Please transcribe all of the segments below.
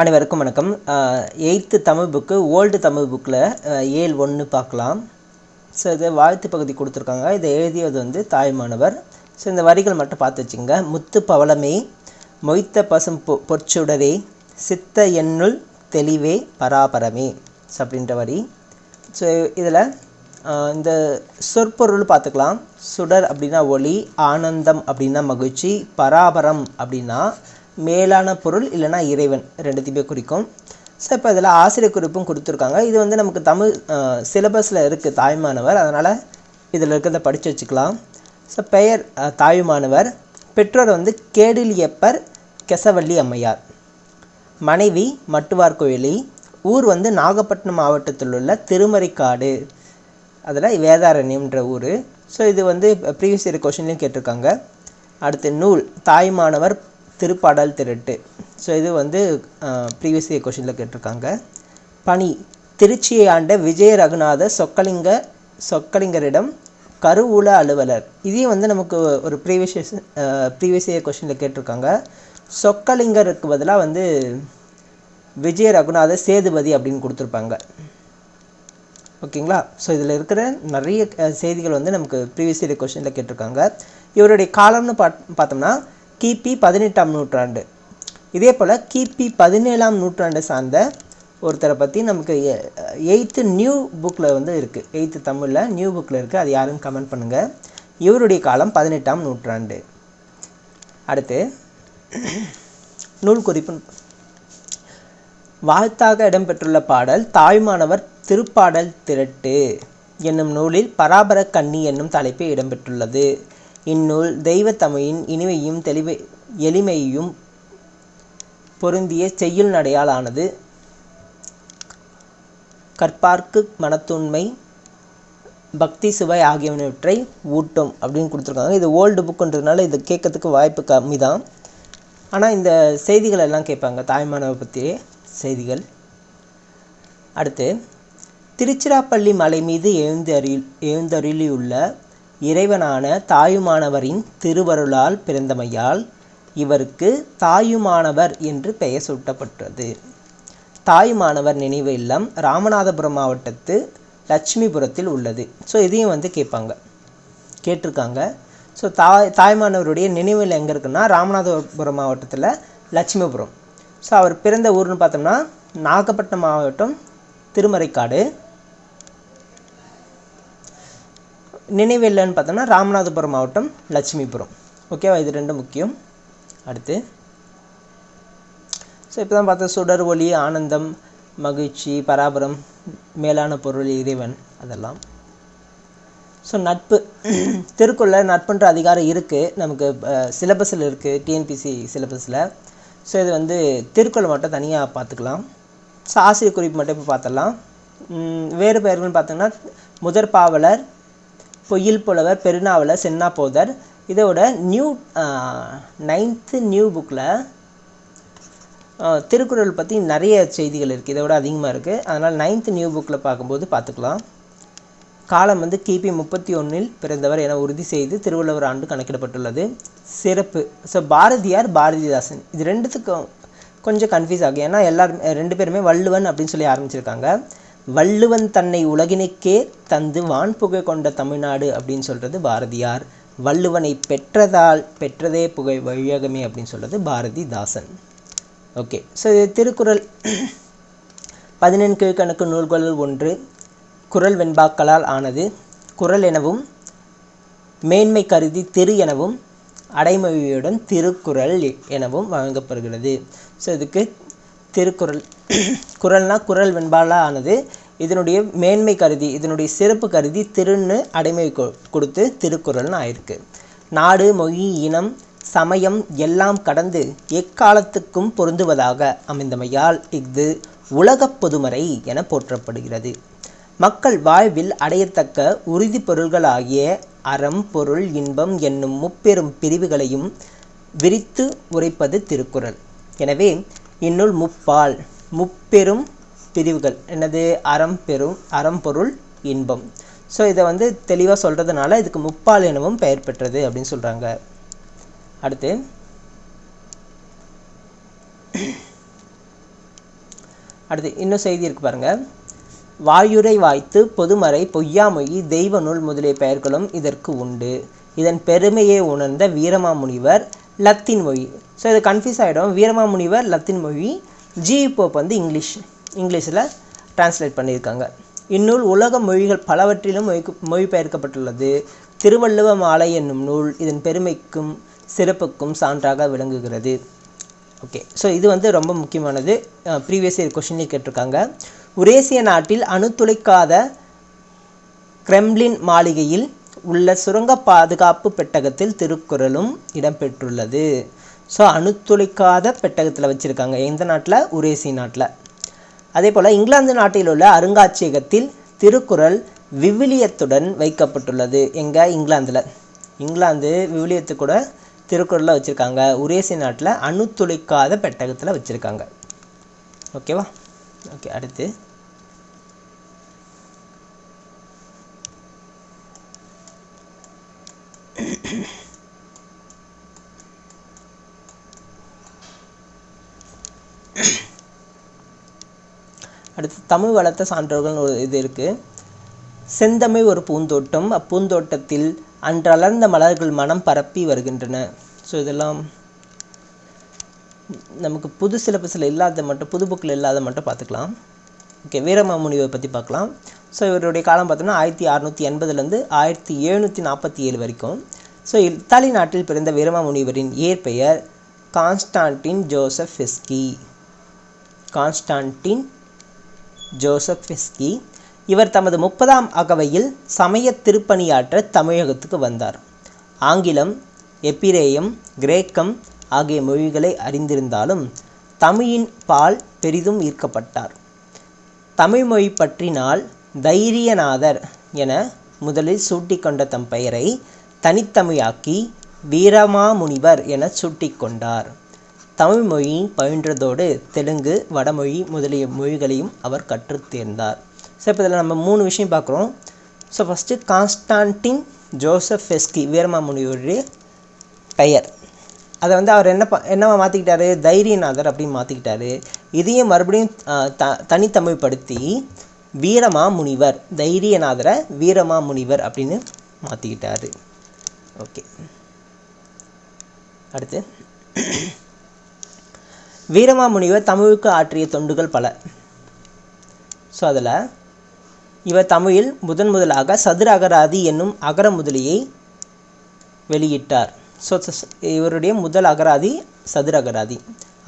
அனைவருக்கும் வணக்கம். Eighth Tamil book old Tamil புக்கில் ஏழு ஒன்று பார்க்கலாம். ஸோ இது வாழ்த்து பகுதி கொடுத்துருக்காங்க. இதை எழுதியது வந்து தாய்மானவர் ஸோ இந்த வரிகள் மட்டும் பார்த்து வச்சுங்க முத்து பவளமே மொய்த்த பசும் பொ பொற்சுடரே சித்த எண்ணுள் தெளிவே பராபரமே. ஸோ அப்படின்ற வரி. ஸோ இதில் இந்த சொற்பொருள் பார்த்துக்கலாம். சுடர் அப்படின்னா ஒளி ஆனந்தம் அப்படின்னா மகிழ்ச்சி பராபரம் அப்படின்னா மேலான பொருள் இல்லைன்னா இறைவன் ரெண்டுத்தையுமே குறிக்கும். ஸோ இப்போ இதில் ஆசிரியர் குறிப்பும் கொடுத்துருக்காங்க. இது வந்து நமக்கு தமிழ் சிலபஸில் இருக்குது தாய்மானவர். அதனால் இதில் இருக்கிறத படித்து வச்சுக்கலாம். ஸோ பெயர் தாயுமானவர். பெற்றோர் வந்து கேடிலியப்பர் கெசவள்ளி அம்மையார். மனைவி மட்டுவார் கோயிலி. ஊர் வந்து நாகப்பட்டினம் மாவட்டத்தில் உள்ள திருமறைக்காடு. அதில் வேதாரண்யம்ன்ற ஊர். ஸோ இது வந்து ப்ரீவியஸ் இயர் கொஷின்லையும் கேட்டிருக்காங்க. அடுத்து நூல் தாய்மானவர் திருப்பாடல் திரட்டு. ஸோ இது வந்து ப்ரீவியஸ் இயர் கொஷினில் கேட்டிருக்காங்க. பணி திருச்சியை ஆண்ட விஜய ரகுநாத சொக்கலிங்க சொக்கலிங்கரிடம் கருவூல அலுவலர். இதையும் வந்து நமக்கு ஒரு ப்ரீவியஸ் ப்ரீவியஸ் இயர் கொஷினில் கேட்டிருக்காங்க. சொக்கலிங்கருக்கு பதிலாக வந்து விஜய ரகுநாத சேதுபதி அப்படின்னு கொடுத்துருப்பாங்க. ஓகேங்களா ஸோ இதில் இருக்கிற நிறைய செய்திகள் வந்து நமக்கு ப்ரீவியஸ் இயர் கொஷினில் கேட்டிருக்காங்க. இவருடைய காலம்னு பாத் பார்த்தோம்னா கிபி பதினெட்டாம் நூற்றாண்டு. இதே போல் கிபி பதினேழாம் நூற்றாண்டை சார்ந்த ஒருத்தரை பற்றி நமக்கு எயித்து நியூ புக்கில் வந்து இருக்குது எயித்து தமிழில் நியூ புக்கில் இருக்குது அது யாருன்னு கமெண்ட் பண்ணுங்கள் இவருடைய காலம் பதினெட்டாம் நூற்றாண்டு. அடுத்து நூல் குறிப்பு. வாழ்த்தாக இடம்பெற்றுள்ள பாடல் தாய்மானவர் திருப்பாடல் திரட்டு என்னும் நூலில் பராபர கன்னி என்னும் தலைப்பே இடம்பெற்றுள்ளது. இந்நூல் தெய்வத்தமையின் இனிமையும் தெளிவை எளிமையும் பொருந்திய செய்யுள் நடையால் ஆனது கற்பார்க்கு மனத்துண்மை பக்தி சுவை ஆகியவற்றை ஊட்டும் அப்படின்னு கொடுத்துருக்காங்க. இது ஓல்டு புக்குன்றதுனால இது கேட்கறதுக்கு வாய்ப்பு கம்மி தான் ஆனால் இந்த செய்திகள் எல்லாம் கேட்பாங்க தாய்மானவை பற்றிய செய்திகள். அடுத்து திருச்சிராப்பள்ளி மலை மீது எழுந்தருள் எழுந்தருளியுள்ள இறைவனான தாயுமானவரின் திருவருளால் பிறந்தமையால் இவருக்கு தாயுமானவர் என்று பெயர் சூட்டப்பட்டது. தாயுமானவர் நினைவு இல்லம் ராமநாதபுரம் மாவட்டத்து லட்சுமிபுரத்தில் உள்ளது. ஸோ இதையும் வந்து கேட்பாங்க. கேட்டிருக்காங்க. ஸோ தாய் தாய்மானவருடைய நினைவில் எங்கே இருக்குன்னா ராமநாதபுரம் மாவட்டத்தில் லட்சுமிபுரம். ஸோ அவர் பிறந்த ஊர்னு பார்த்தோம்னா நாகப்பட்டினம் மாவட்டம் திருமறைக்காடு. நினைவில்லைன்னு பார்த்தோம்னா ராமநாதபுரம் மாவட்டம் லட்சுமிபுரம். ஓகேவா இது ரெண்டும் முக்கியம். அடுத்து. ஸோ இப்போ தான் பார்த்தா சுடர் ஒளி ஆனந்தம் மகிழ்ச்சி பராபரம் மேலான பொருள் இறைவன் அதெல்லாம். ஸோ நட்பு. திருக்குறளில் நட்புன்ற அதிகாரம் இருக்குது நமக்கு சிலபஸில் இருக்குது டிஎன்பிசி சிலபஸில். ஸோ இது வந்து திருக்குறள் மட்டும் தனியாக பார்த்துக்கலாம். ஸோ ஆசிரியர் குறிப்பு மட்டும் இப்போ பார்த்துடலாம். வேறு பெயர்கள்னு பார்த்தோம்னா முதற் பாவலர் பொய்யில் புலவர் பெருநாவலர் சென்னா போதர் இதோட நியூ நைன்த்து நியூ புக்கில் திருக்குறள் பற்றி நிறைய செய்திகள் இருக்குது இதோட அதிகமாக இருக்குது அதனால் நைன்த்து நியூ புக்கில் பார்க்கும்போது பார்த்துக்கலாம். காலம் வந்து கிபி முப்பத்தி ஒன்றில் பிறந்தவர் என உறுதி செய்து திருவள்ளுவர் ஆண்டு கணக்கிடப்பட்டுள்ளது. சிறப்பு. ஸோ பாரதியார் பாரதிதாசன். இது ரெண்டுத்துக்கும் கொஞ்சம் கன்ஃபியூஸ் ஆகும். ஏன்னா எல்லாருமே ரெண்டு பேருமே வள்ளுவன் அப்படின்னு சொல்லி ஆரம்பிச்சிருக்காங்க. வள்ளுவன் தன்னை உலகினுக்கே தந்து வான்புகை கொண்ட தமிழ்நாடு அப்படின்னு சொல்கிறது பாரதியார். வள்ளுவனை பெற்றதால் பெற்றதே புகை வழியகமே அப்படின்னு சொல்கிறது பாரதிதாசன். ஓகே ஸோ இது திருக்குறள் பதினெண் கீழ்கணக்கு நூல்களுள் ஒன்று. குறள் வெண்பாக்களால் ஆனது. குறள் எனவும் மேன்மை கருதி திரு எனவும் அடைமொழியுடன் திருக்குறள் எனவும் வழங்கப்படுகிறது. ஸோ இதுக்கு திருக்குறள் குறள்னா குறள் வெண்பாலாக ஆனது இதனுடைய மேன்மை கருதி இதனுடைய சிறப்பு கருதி திருன்னு அடைமை கொடுத்து திருக்குறள்னு ஆயிருக்கு. நாடு மொழி இனம் சமயம் எல்லாம் கடந்து எக்காலத்துக்கும் பொருந்துவதாக அமைந்தமையால் இஃது உலகப் பொதுமறை என போற்றப்படுகிறது. மக்கள் வாழ்வில் அடையத்தக்க உறுதி பொருள்களாகிய அறம் பொருள் இன்பம் என்னும் முப்பெரும் பிரிவுகளையும் விரித்து உரைப்பது திருக்குறள். எனவே இந்நூல் முப்பால். முப்பெரும் பிரிவுகள். என்னது? அறம் பெரும் அறம் பொருள் இன்பம். ஸோ இதை வந்து தெளிவாக சொல்கிறதுனால இதுக்கு முப்பால் எனவும் பெயர் பெற்றது அப்படின்னு சொல்கிறாங்க அடுத்து அடுத்து இன்னும் செய்தி இருக்கு பாருங்க. வாயுரை வாய்த்து பொதுமறை பொய்யாமொழி தெய்வ நூல் முதலிய பெயர்களும் இதற்கு உண்டு. இதன் பெருமையை உணர்ந்த வீரமாமுனிவர் லத்தின் மொழி. ஸோ இது கன்ஃபியூஸ் ஆகிடும் வீரமாமுனிவர் லத்தின் மொழி ஜி போப் வந்து இங்கிலீஷ். இங்கிலீஷில் டிரான்ஸ்லேட் பண்ணியிருக்காங்க. இந்நூல் உலக மொழிகள் பலவற்றிலும் மொழி மொழிபெயர்க்கப்பட்டுள்ளது. திருவள்ளுவ மாலை என்னும் நூல் இதன் பெருமைக்கும் சிறப்புக்கும் சான்றாக விளங்குகிறது. ஓகே. ஸோ இது வந்து ரொம்ப முக்கியமானது. ப்ரீவியஸ் இயர் கொஷின்லேயே கேட்டிருக்காங்க. உரேசிய நாட்டில் அணுத்துளைக்காத கிரெம்லின் மாளிகையில் உள்ள சுரங்க பாதுகாப்பு பெட்டகத்தில் திருக்குறளும் இடம்பெற்றுள்ளது. ஸோ அணுத்துளைக்காத பெட்டகத்தில் வச்சுருக்காங்க. எந்த நாட்டில்? உரேசி நாட்டில். அதே போல் இங்கிலாந்து நாட்டில் உள்ள அருங்காட்சியகத்தில் திருக்குறள் விவிலியத்துடன் வைக்கப்பட்டுள்ளது. எங்கே? இங்கிலாந்தில். இங்கிலாந்து விவிலியத்து கூட திருக்குறளில் வச்சுருக்காங்க. உரேசி நாட்டில் அணுத்துளைக்காத பெட்டகத்தில் வச்சுருக்காங்க. ஓகேவா ஓகே அடுத்து. அடுத்து தமிழ் வளர்த்த சான்றோர்கள்னு ஒரு இது இருக்குது செந்தமிழ் ஒரு பூந்தோட்டம். அப்பூந்தோட்டத்தில் அன்றளர்ந்த மலர்கள் மனம் பரப்பி வருகின்றன. ஸோ இதெல்லாம் நமக்கு புது சிலபஸில் இல்லாத மட்டும் புது புக்கில் இல்லாத மட்டும் பார்த்துக்கலாம். ஓகே வீரமாமுனிவை பற்றி பார்க்கலாம். ஸோ இவருடைய காலம் பார்த்தோம்னா ஆயிரத்தி அறநூற்றி எண்பதுலேருந்து ஆயிரத்தி எழுநூற்றி நாற்பத்தி ஏழு வரைக்கும். ஸோ இத்தாலி நாட்டில் பிறந்த வீரமாமுனிவரின் இயற்பெயர் Constantine Joseph Beschi Constantine Joseph Beschi இவர் தமது முப்பதாம் அகவையில் சமய திருப்பணியாற்ற தமிழகத்துக்கு வந்தார். ஆங்கிலம் எப்பிரேயம் கிரேக்கம் ஆகிய மொழிகளை அறிந்திருந்தாலும் தமிழின் பால் பெரிதும் ஈர்க்கப்பட்டார். தமிழ் மொழி பற்றினால் தைரியநாதர் என முதலில் சூட்டிக்கொண்ட தம் பெயரை தனித்தமிழாக்கி வீரமாமுனிவர் என சூட்டிக்கொண்டார். தமிழ் மொழியும் பயின்றதோடு தெலுங்கு வடமொழி முதலிய மொழிகளையும் அவர் கற்றுத் தேர்ந்தார். ஸோ இப்போ இதில் நம்ம மூணு விஷயம் பார்க்குறோம். So first Constantine Joseph Beschi வீரமாமுனிவருடைய பெயர். அதை வந்து அவர் என்ன ப என்னவா மாற்றிக்கிட்டாரு தைரியநாதர் அப்படின்னு மாற்றிக்கிட்டாரு இதையும் மறுபடியும் த தனித்தமிழ்படுத்தி வீரமா முனிவர் தைரியநாதரை வீரமா முனிவர் அப்படின்னு மாற்றிக்கிட்டாரு ஓகே அடுத்து. வீரமாமுனிவர் தமிழுக்கு ஆற்றிய தொண்டுகள் பல. ஸோ அதில் இவர் தமிழில் முதன் முதலாக சதுர அகராதி என்னும் அகர முதலியை வெளியிட்டார். ஸோ இவருடைய முதல் அகராதி சதுர அகராதி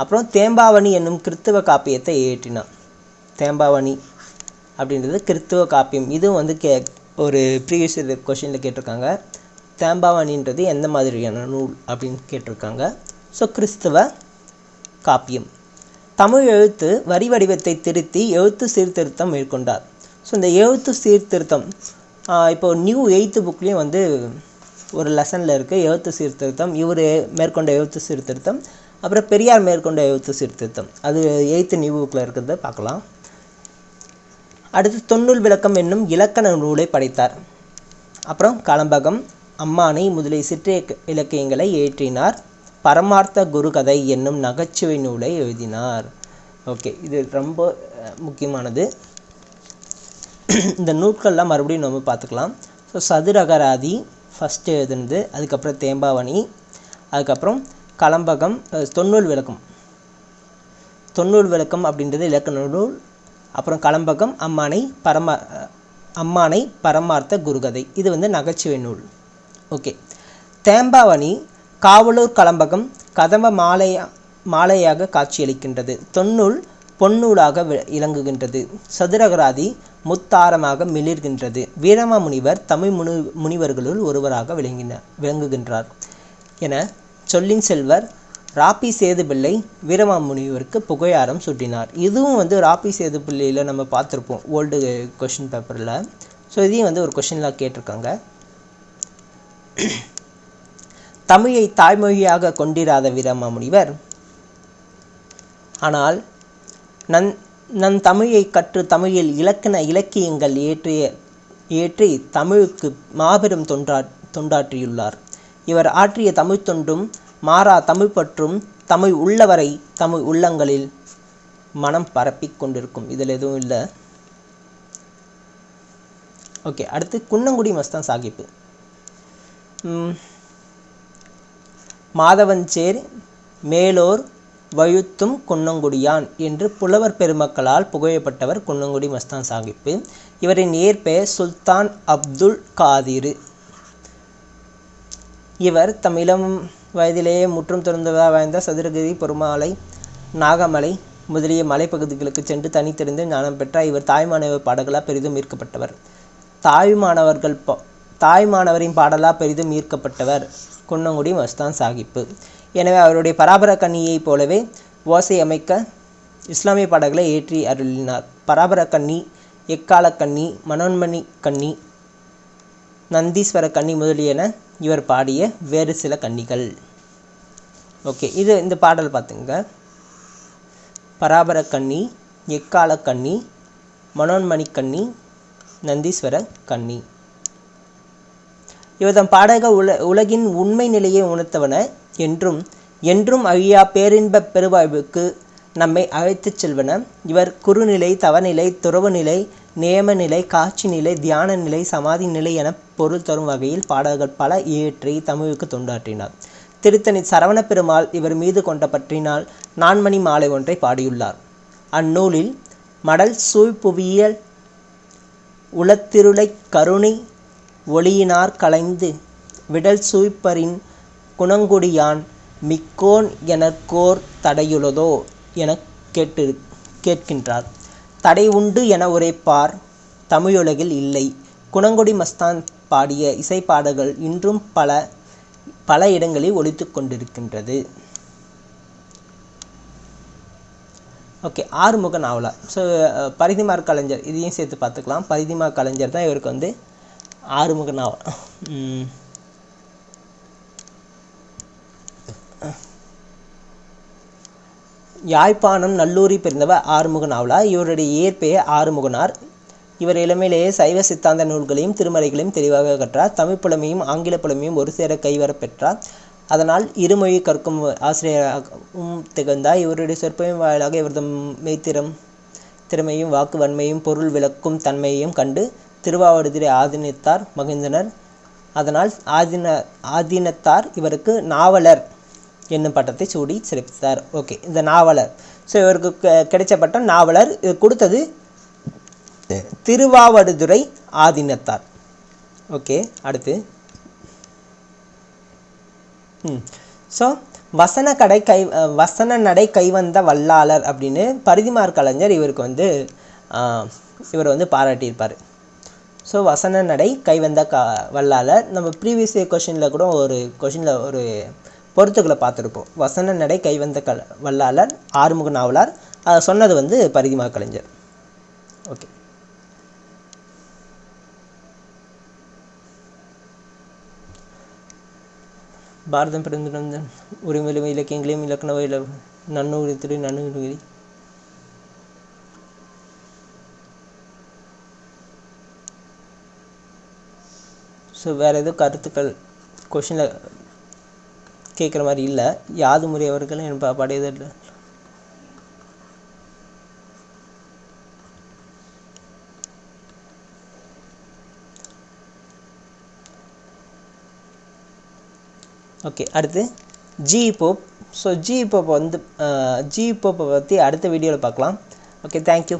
அப்புறம் தேம்பாவணி என்னும் கிறித்துவ காப்பியத்தை இயற்றினார். தேம்பாவணி அப்படின்றது கிறித்துவ காப்பியம். இதுவும் வந்து கே ஒரு ப்ரீவியஸ் கொஷினில் கேட்டிருக்காங்க. தேம்பாவணின்றது எந்த மாதிரியான நூல் அப்படின்னு கேட்டிருக்காங்க. ஸோ கிறிஸ்துவ காப்பியம். தமிழ் எழுத்து வரி வடிவத்தை திருத்தி எழுத்து சீர்திருத்தம் மேற்கொண்டார். ஸோ இந்த எழுத்து சீர்திருத்தம் இப்போ நியூ எயித்து புக்லேயும் வந்து ஒரு லெசனில் இருக்குது எழுத்து சீர்திருத்தம் இவர் மேற்கொண்ட எழுத்து சீர்திருத்தம் அப்புறம் பெரியார் மேற்கொண்ட எழுத்து சீர்திருத்தம். அது எயித்து நியூ புக்கில் இருக்கிறத பார்க்கலாம். அடுத்து தொன்னூல் விளக்கம் என்னும் இலக்கண நூலை படைத்தார். அப்புறம் கலம்பகம் அம்மானை முதலிய சிற்றிய இலக்கியங்களை இயற்றினார். பரமார்த்த குருகதை என்னும் நகைச்சுவை நூலை எழுதினார். ஓகே இது ரொம்ப முக்கியமானது. இந்த நூட்கள்லாம் மறுபடியும் நம்ம பார்த்துக்கலாம். ஸோ சதுரகராதி ஃபஸ்ட்டு எழுதுனது அதுக்கப்புறம் தேம்பாவணி அதுக்கப்புறம் கலம்பகம் தொன்னூல் விளக்கம். தொன்னூல் விளக்கம் அப்படின்றது இலக்கண நூல் அப்புறம் கலம்பகம் அம்மானை பரமா அம்மானை பரமார்த்த குருகதை. இது வந்து நகைச்சுவை நூல். ஓகே தேம்பாவணி காவலூர் கலம்பகம் கதம்ப மாலையா மாலையாக காட்சியளிக்கின்றது. தொன்னூல் பொன்னூலாக இலங்குகின்றது சதுரகராதி முத்தாரமாக மிளிர்கின்றது. வீரமாமுனிவர் தமிழ் முனி முனிவர்களுள் ஒருவராக விளங்கின விளங்குகின்றார். என சொல்லின் செல்வர் ராப்பி சேதுபிள்ளை வீரமாமுனிவருக்கு புகையாரம் சூட்டினார். இதுவும் வந்து ராப்பி சேதுபிள்ளையில் நம்ம பார்த்துருப்போம். ஓல்டு கொஷின் பேப்பரில். ஸோ இதையும் வந்து ஒரு கொஷின்லாம் கேட்டிருக்காங்க. தமிழை தாய்மொழியாக கொண்டிராத வீரமாமுனிவர் ஆனால் நன் நன் தமிழை கற்று தமிழில் இலக்கண இலக்கியங்கள் ஏற்றிய ஏற்றி தமிழுக்கு மாபெரும் தொன்றா தொண்டாற்றியுள்ளார். இவர் ஆற்றிய தமிழ் தொண்டும் மாறா தமிழ் பற்றும் தமிழ் உள்ளவரை தமிழ் உள்ளங்களில் மனம் பரப்பிக் கொண்டிருக்கும். இதில் எதுவும் இல்லை. ஓகே அடுத்து குன்னங்குடி மஸ்தான் சாகிப்பு மாதவஞ்சேர் மேலோர் வழுத்தும் குன்னங்குடியான் என்று புலவர் பெருமக்களால் புகழப்பட்டவர் குன்னங்குடி மஸ்தான் சாஹிப்பு. இவரின் இயற்பெயர் சுல்தான் அப்துல் காதிரு. இவர் தம் இளம் வயதிலேயே முற்றும் துறந்ததாக வாய்ந்த சதுரகிரி பெருமாளை நாகமலை முதலிய மலைப்பகுதிகளுக்கு சென்று தனித்திருந்து ஞானம் பெற்ற இவர் தாய்மானவர் பாடல்களால் பெரிதும் ஈர்க்கப்பட்டவர். தாய்மானவர்கள் தாய் தாய்மானவரின் பாடலாக பெரிதும் ஈர்க்கப்பட்டவர். குன்னங்குடி மஸ்தான் சாஹிப்பு. எனவே அவருடைய பராபர கன்னியைப் போலவே ஓசை அமைக்க இஸ்லாமிய பாடல்களை ஏற்றி அருளினார். பராபர கன்னி எக்கால கண்ணி மனோன்மணி கன்னி நந்தீஸ்வர கன்னி முதலியன இவர் பாடிய வேறு சில கன்னிகள். ஓகே இது இந்த பாடல் பார்த்துங்க. பராபர கன்னி எக்கால கண்ணி மனோன்மணி கண்ணி நந்தீஸ்வர கன்னி. இவதம் பாடக உல உலகின் உண்மை நிலையை உணர்த்தவன என்றும் என்றும் அழியா பேரின்பப் பெருவாழ்வுக்கு நம்மை அழைத்துச் செல்வன. இவர் குறுநிலை தவநிலை துறவு நிலை நேம நிலை காட்சி நிலை தியான நிலை சமாதி நிலை என பொருள் தரும் வகையில் பாடல்கள் பல இயற்றி தமிழுக்கு தொண்டாற்றினார். திருத்தணி சரவண பெருமாள் இவர் மீது கொண்ட பற்றினால் நான்மணி மாலை ஒன்றை பாடியுள்ளார். அந்நூலில் மடல் சூழ்புவியல் உளத்திருளை கருணை ஒளியினார் கலைந்து விடல் சூய்ப்பரின் குணங்குடியான் மிக்கோன் எனக்கோர் தடையுளதோ எனக் கேட்டு கேட்கின்றார். தடை உண்டு என உரைப்பார் தமிழுலகில் இல்லை. குணங்குடி மஸ்தான் பாடிய இசைப்பாடல்கள் இன்றும் பல பல இடங்களில் ஒலித்துக் கொண்டிருக்கின்றது. ஓகே ஆறுமுக நாவலர் ஸோ பரிதிமார் கலைஞர் இதையும் சேர்த்து பார்த்துக்கலாம். பரிதிமார் கலைஞர் தான் இவருக்கு வந்து ஆறுமுக நாவல். யாழ்ப்பாணம் நல்லூரில் பிறந்தவர் ஆறுமுக நாவலார் இவருடைய இயற்பெயர் ஆறுமுகனார். இவர் இளமையிலேயே சைவ சித்தாந்த நூல்களையும் திருமறைகளையும் தெளிவாக கற்றார். தமிழ் புலமையும் ஆங்கில புலமையும் ஒரு சேர கைவரப் பெற்றார். அதனால் இருமொழி கற்கும் ஆசிரியராகவும் திகழ்ந்தார். இவருடைய சொற்பொழிவின் வாயிலாக இவரது மெய்த்திறம் திறமையும் வாக்கு வன்மையும் பொருள் விளக்கும் தன்மையையும் கண்டு திருவாவடுதுறை ஆதீனத்தார் மகிழ்ந்தனர் அதனால் ஆதீன ஆதீனத்தார் இவருக்கு நாவலர் என்னும் பட்டத்தை சூடி சிறப்பித்தார். ஓகே இந்த நாவலர். ஸோ இவருக்கு கெ- கிடைச்ச பட்டம் நாவலர். இது கொடுத்தது திருவாவடுதுறை ஆதீனத்தார். ஓகே அடுத்து. ம். ஸோ வசன கடை கை வசன நடை கைவந்த வல்லாளர் அப்படின்னு பரிதிமார் கலைஞர் இவருக்கு வந்து இவரை இவர் வந்து பாராட்டியிருப்பார். ஸோ வசன நடை கைவந்த கா வல்லால் நம்ம ப்ரீவியஸ் கொஷினில் கூட ஒரு கொஷினில் ஒரு பொறுத்துக்களை பார்த்துருப்போம். வசன நடை கைவந்த க வல்லாளர் ஆறுமுக நாவலார் அதை சொன்னது வந்து பரிதிமா கலைஞர். ஓகே பாரதம் பிறந்திருந்த உரிமையிலும் இலக்கியங்களையும் இலக்கண வகையில் நன்னூறு நன்னூறு ஸோ வேறு எதுவும் கருத்துக்கள் கொஷினில் கேட்குற மாதிரி இல்லை. யாது முறை அவர்களும் என் பா- இல்லை ஓகே அடுத்து G Pope so G Pope வந்து ஜி போப்பை பற்றி அடுத்த வீடியோவில் பார்க்கலாம் ஓகே தேங்க்யூ